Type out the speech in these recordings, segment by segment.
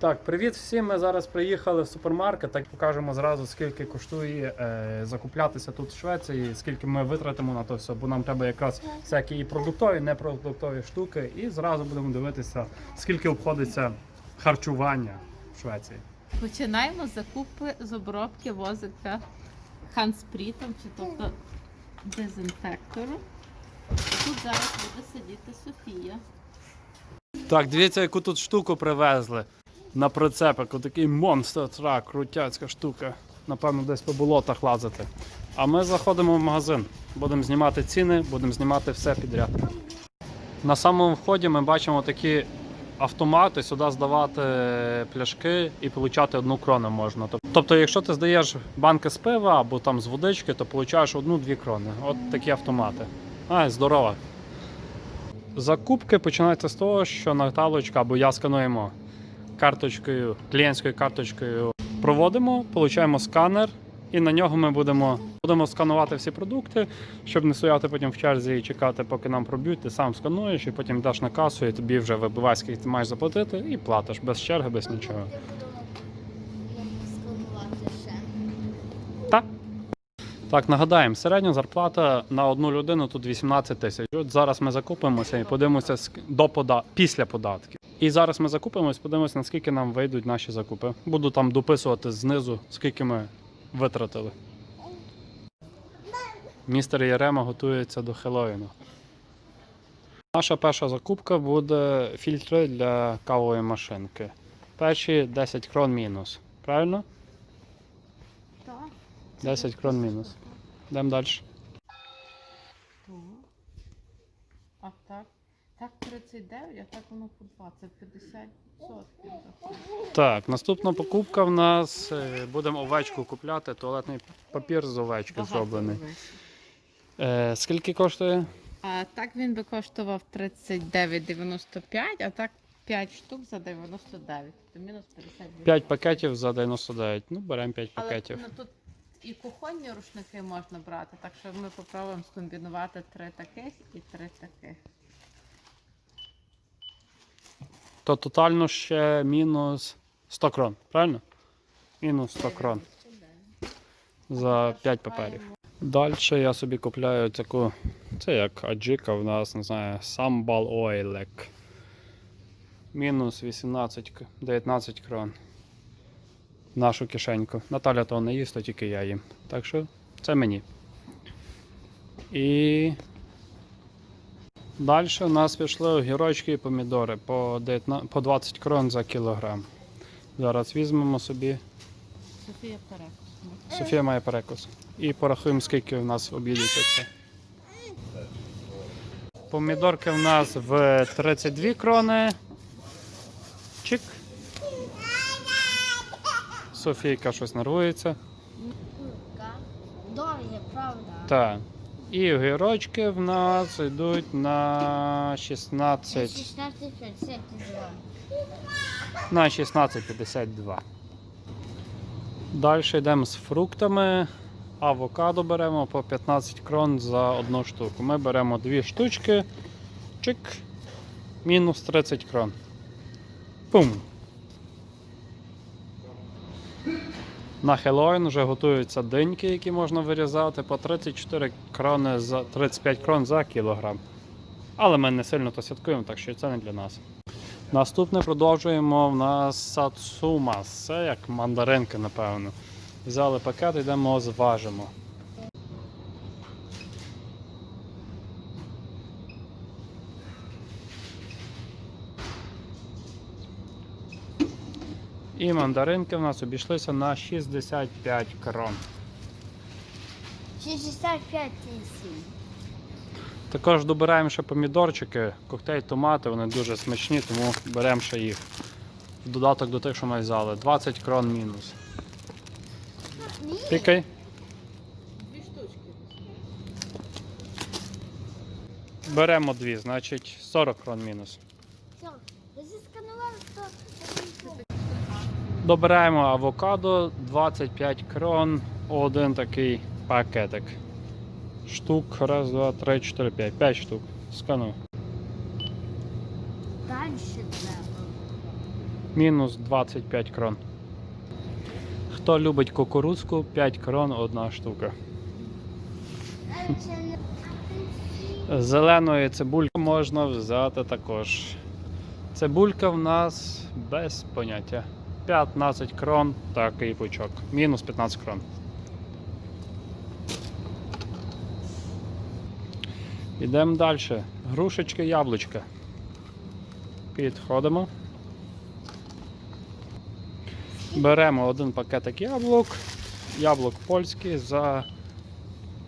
Так, привіт всім. Ми зараз приїхали в супермаркет. Так покажемо зразу, скільки коштує е, закуплятися тут в Швеції, скільки ми витратимо на то все, бо нам треба якраз всякі і продуктові, і непродуктові штуки. І зразу будемо дивитися, скільки обходиться харчування в Швеції. Починаємо з закупи з обробки возика ханспрітом, чи тобто дезінфектору. Тут зараз буде сидіти Софія. Так, дивіться, яку тут штуку привезли на прицепик. Отакий монстр трак, крутяцька штука. Напевно, десь по болотах лазити. А ми заходимо в магазин. Будемо знімати ціни, будемо знімати все підряд. На самому вході ми бачимо такі автомати, сюди здавати пляшки і отримати одну крону можна. Тобто, якщо ти здаєш банки з пива або там з водички, то отримуєш одну-дві крони. От такі автомати. А, здорово. Закупки починаються з того, що Наталочка або я скануємо карточкою, клієнтською карточкою. Проводимо, получаємо сканер, і на нього ми будемо, будемо сканувати всі продукти, щоб не стояти потім в черзі і чекати, поки нам проб'ють. Ти сам скануєш і потім йдеш на касу, і тобі вже вибиває, скільки ти маєш заплатити, і платиш без черги, без нічого. Так. Нагадаємо, середня зарплата на одну людину тут 18 тисяч. От зараз ми закупимося і подивимося до пода... після податків. І зараз ми закупимося, подивимося, наскільки нам вийдуть наші закупи. Буду там дописувати знизу, скільки ми витратили. Містер Єрема готується до Хеллоїну. Наша перша закупка буде фільтри для кавової машинки. Перші 10 крон мінус. Правильно? Так. 10 крон мінус. Йдемо далі. А так. Так 39, а так воно по 20, 50 сотків заходить. Так, наступна покупка в нас е, будемо овечку купляти. Туалетний папір з овечки Багато зроблений. Е, скільки коштує? А так він би коштував 39,95, а так 5 штук за 99, то мінус 52. 5 пакетів за 99. Ну, беремо 5 Але пакетів. ну, тут і кухонні рушники можна брати, так що ми попробуємо скомбінувати три таких і три таких. То тотально ще мінус 100 крон, правильно? Мінус 100 крон за 5 паперів. Далі я собі купляю таку, це як аджика в нас, не знаю, самбал ойлек. Мінус 18-19 крон. Нашу кишеньку. Наталя того не їсть, то тільки я їм. Так що це мені. І далі у нас пішли огірочки і помідори по, 19, по 20 крон за кілограм. Зараз візьмемо собі. Софія перекус. Софія має перекус. І порахуємо, скільки в нас обійдеться це. Помідорки в нас в 32 крони. Чик. Софійка щось нервується. Дорогі, правда? Так. І огірочки в нас йдуть на 16. 16,52. На 16,52. Далі йдемо з фруктами. Авокадо беремо по 15 крон за одну штуку. Ми беремо дві штучки. Чик. Мінус 30 крон. Пум. На Хеллоуін вже готуються диньки, які можна вирізати по 34 крони за 35 крон за кілограм. Але ми не сильно то святкуємо, так що це не для нас. Наступне продовжуємо в нас сацума. Це як мандаринки, напевно. Взяли пакет, йдемо зважимо. І мандаринки в нас обійшлися на 65 крон. 65 тисяч. Також добираємо ще помідорчики, коктейль томати, вони дуже смачні, тому беремо ще їх. В додаток до тих, що ми взяли. 20 крон мінус. Пікай. Дві штучки. Беремо дві, значить 40 крон мінус. Все. Ви засканували, то... Добираємо авокадо 25 крон, один такий пакетик. Штук, раз, два, три, чотири, п'ять. П'ять штук. Скану. Далі треба. Мінус 25 крон. Хто любить кукурудзку, 5 крон одна штука. Зеленої цибульки можна взяти також. Цибулька в нас без поняття. 15 крон такий пучок. Мінус 15 крон. Йдемо далі. Грушечки, яблучка. Підходимо. Беремо один пакетик яблук. Яблук польський за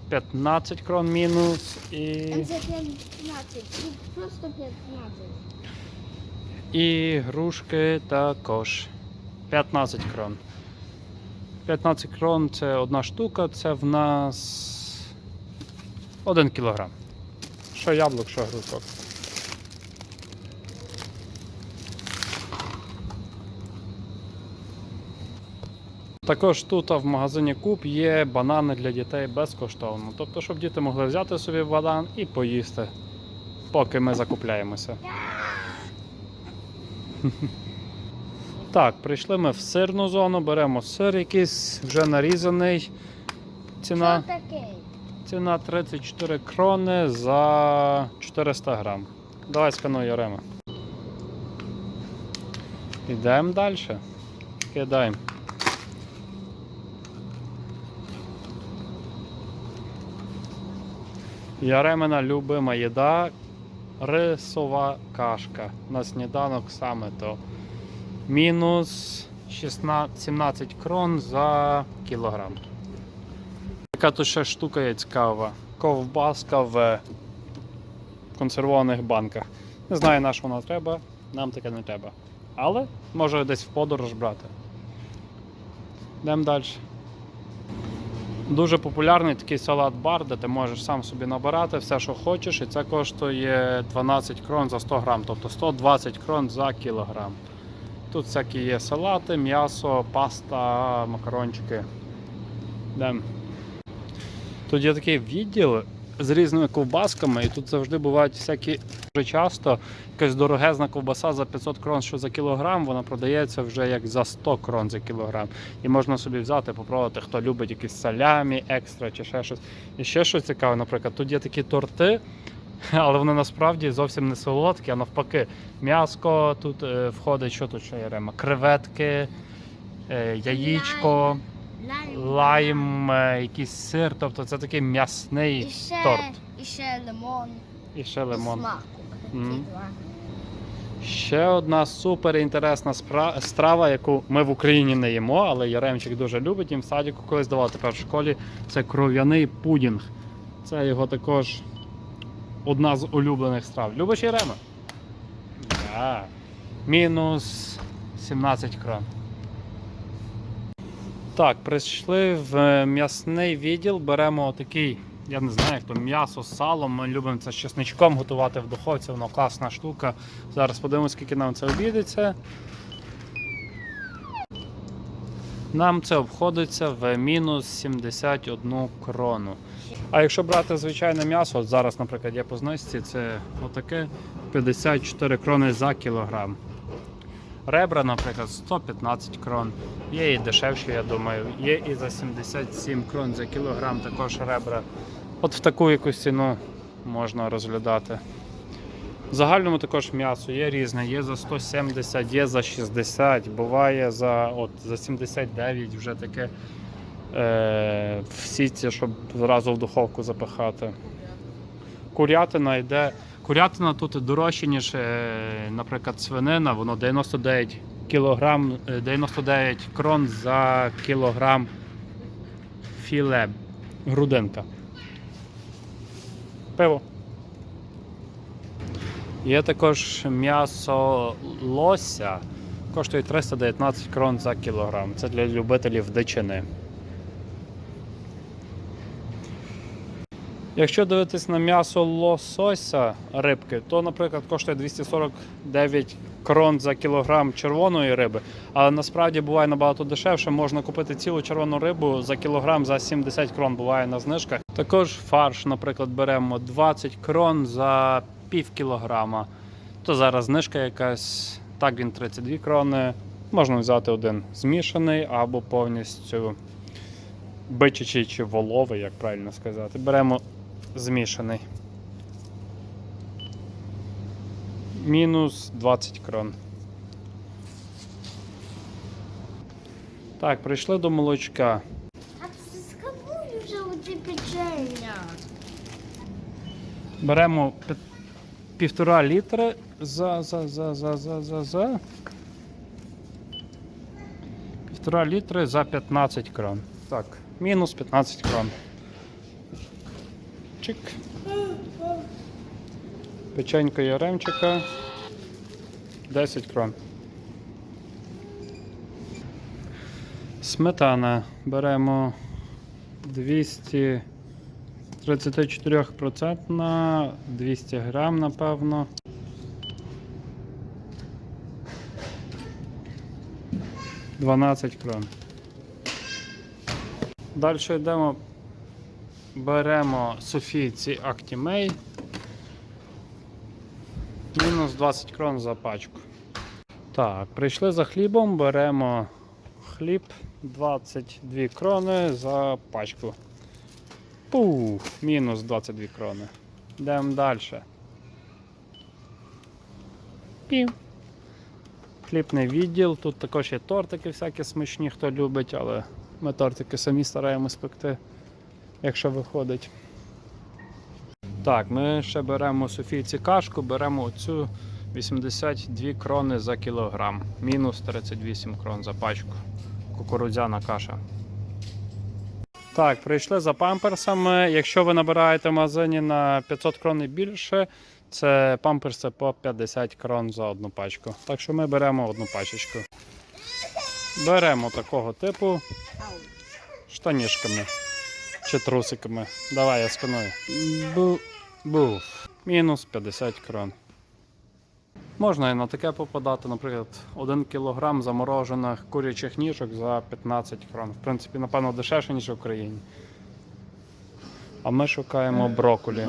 15 крон мінус і, Це 15. Просто 15. і грушки також 15 крон. 15 крон це одна штука, це в нас 1 кілограм. Що яблук, що грушок. Також тут в магазині Куб є банани для дітей безкоштовно. Тобто, щоб діти могли взяти собі банан і поїсти, поки ми закупляємося. Так, прийшли ми в сирну зону, беремо сир якийсь вже нарізаний. Ціна, Що таке? ціна 34 крони за 400 грам. Давай скануй Ярема. Йдемо далі. Кидаємо. Яремина любима їда рисова кашка. На сніданок саме то. Мінус 16, 17 крон за кілограм. Така тут ще штука є цікава. Ковбаска в консервованих банках. Не знаю, на що вона треба, нам таке не треба. Але може десь в подорож брати. Йдемо далі. Дуже популярний такий салат-бар, де ти можеш сам собі набирати все, що хочеш, і це коштує 12 крон за 100 грам, тобто 120 крон за кілограм. Тут всякі є салати, м'ясо, паста, макарончики. Йдемо. Тут є такий відділ з різними ковбасками, і тут завжди бувають всякі дуже часто якась дорогезна ковбаса за 500 крон, що за кілограм, вона продається вже як за 100 крон за кілограм. І можна собі взяти, попробувати, хто любить якісь салямі, екстра чи ще щось. І ще що цікаве, наприклад, тут є такі торти, але вони насправді зовсім не солодкі, а навпаки, м'яско тут е, входить, що тут ще є рема? Креветки, е, яєчко Лайм. лайм, е, якийсь сир, тобто це такий м'ясний І ще, торт. і ще лимон. І ще лимон. смаку. Мгм. Ці два. Ще одна супер інтересна спра- страва, яку ми в Україні не їмо, але Яремчик дуже любить. Їм в садіку колись давав тепер в школі. Це кров'яний пудінг. Це його також одна з улюблених страв. Любиш Ярема? Да. Мінус 17 крон. Так, прийшли в м'ясний відділ, беремо такий, я не знаю, як то м'ясо з салом. Ми любимо це з чесничком готувати в духовці, воно класна штука. Зараз подивимось, скільки нам це обійдеться. Нам це обходиться в мінус 71 крону. А якщо брати звичайне м'ясо, от зараз, наприклад, є по знижці, це отаке 54 крони за кілограм. Ребра, наприклад, 115 крон. Є і дешевші, я думаю. Є і за 77 крон за кілограм також ребра. От в таку якусь ціну можна розглядати. В загальному також м'ясо є різне, є за 170, є за 60, буває за, от, за 79 вже таке в сітці, щоб зразу в духовку запихати. Курятина йде. Курятина тут дорожче, ніж, е, наприклад, свинина, воно 99 кілограм, е, 99 крон за кілограм філе грудинка. Пиво. Є також м'ясо лося, коштує 319 крон за кілограм. Це для любителів дичини. Якщо дивитись на м'ясо лосося рибки, то, наприклад, коштує 249 крон за кілограм червоної риби, але насправді буває набагато дешевше. Можна купити цілу червону рибу за кілограм за 70 крон буває на знижках. Також фарш, наприклад, беремо 20 крон за пів кілограма. То зараз знижка якась Так він 32 крони. Можна взяти один змішаний або повністю бичачий чи воловий, як правильно сказати. Беремо змішаний. Мінус 20 крон. Так, прийшли до молочка. А це скабуй вже у ці печення. Беремо півтора літри за, за, за, за, за, за, за. Півтора літри за 15 крон. Так, мінус 15 крон. Чик. Печенька яремчика. 10 крон. Сметана. Беремо 200. 34% 200 грам, напевно. Дванадцять крон. Далі йдемо. Беремо Софійці Actimate. Мінус 20 крон за пачку. Так, прийшли за хлібом, беремо хліб 22 крони за пачку. Пух, мінус 22 крони. Йдемо далі. Пів. Хлібний відділ. Тут також є тортики всякі смачні, хто любить, але ми тортики самі стараємось пекти, якщо виходить. Так, ми ще беремо Софійці кашку, беремо оцю 82 крони за кілограм. Мінус 38 крон за пачку. Кукурудзяна каша. Так, прийшли за памперсами. Якщо ви набираєте в магазині на 500 крон і більше, це памперси по 50 крон за одну пачку. Так що ми беремо одну пачечку. Беремо такого типу штанішками чи трусиками. Давай я сканую. Бу, був. Мінус 50 крон. Можна і на таке попадати, наприклад, 1 кг заморожених курячих ніжок за 15 крон. В принципі, напевно, дешевше, ніж в Україні. А ми шукаємо брокколі.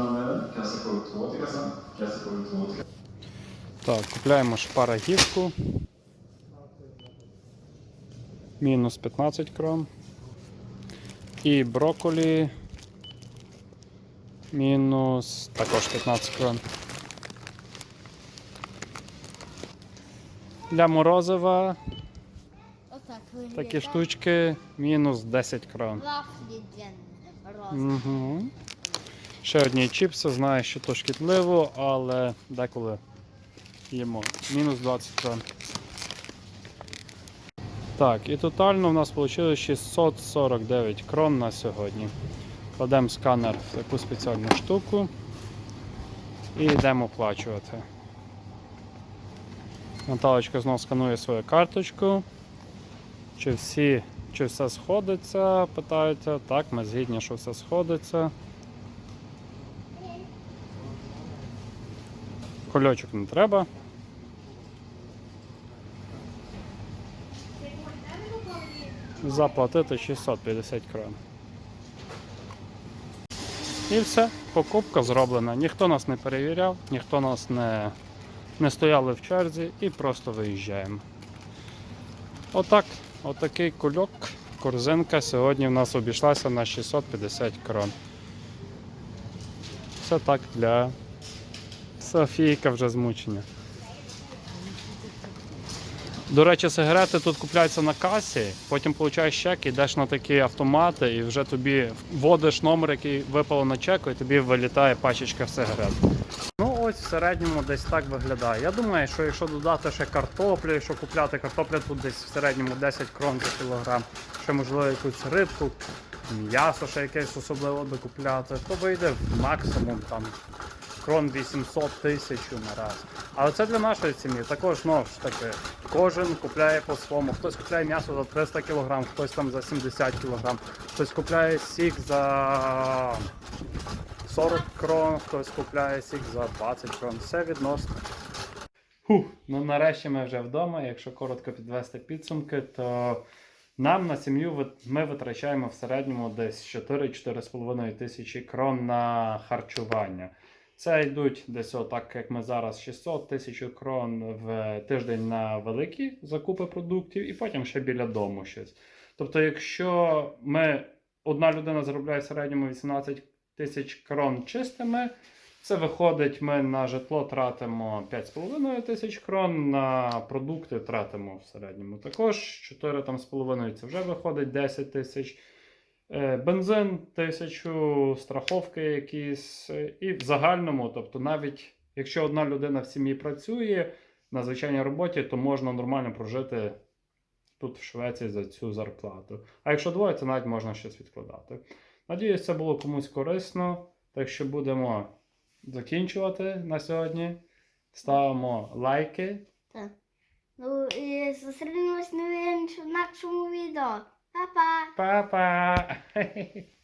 Так, купляємо шпарагівку. Мінус 15 крон. І брокколі. Мінус також 15 крон. Для морозива Отак такі штучки мінус 10 крон. Угу. Ще одні чіпси, знаю, що то шкідливо, але деколи їмо. Мінус 20 крон. Так, і тотально в нас вийшло 649 крон на сьогодні. Кладемо сканер в таку спеціальну штуку і йдемо оплачувати. Наталочка знову сканує свою карточку. Чи всі, чи все сходиться, питаються. Так, ми згідні, що все сходиться. Кольочок не треба. Заплатити 650 крон. І все, покупка зроблена. Ніхто нас не перевіряв, ніхто нас не, не стояли в черзі і просто виїжджаємо. Отак, отакий кульок, корзинка сьогодні в нас обійшлася на 650 крон. Це так для Софійка вже змучення. До речі, сигарети тут купляються на касі, потім получаєш чек, йдеш на такі автомати і вже тобі вводиш номер, який випало на чеку, і тобі вилітає пачечка сигарет. Ну ось в середньому десь так виглядає. Я думаю, що якщо додати ще картоплю, якщо купляти картопля тут десь в середньому 10 крон за кілограм, ще можливо якусь рибку, м'ясо ще якесь особливо докупляти, то вийде максимум там крон 800 тисяч на раз. Але це для нашої сім'ї. Також ну, ж таки, кожен купляє по-своєму. Хтось купляє м'ясо за 300 кг, хтось там за 70 кг, хтось купляє сік за 40 крон, хтось купляє сік за 20 крон. Все відносно. Фух, ну нарешті ми вже вдома. Якщо коротко підвести підсумки, то нам на сім'ю ми витрачаємо в середньому десь 4-4,5 тисячі крон на харчування. Це йдуть десь отак, як ми зараз 600 тисяч крон в тиждень на великі закупи продуктів, і потім ще біля дому щось. Тобто, якщо ми одна людина заробляє в середньому 18 тисяч крон чистими, це виходить, ми на житло тратимо 5,5 тисяч крон, на продукти тратимо в середньому також 4,5 це вже виходить 10 тисяч. Е, Бензин, тисячу, страховки якісь. е, І в загальному, тобто, навіть якщо одна людина в сім'ї працює на звичайній роботі, то можна нормально прожити тут в Швеції за цю зарплату. А якщо двоє, то навіть можна щось відкладати. Надіюсь, це було комусь корисно. Так що будемо закінчувати на сьогодні. Ставимо лайки. Так. Ну і зустрінемось на іншому відео. 爸爸，爸爸。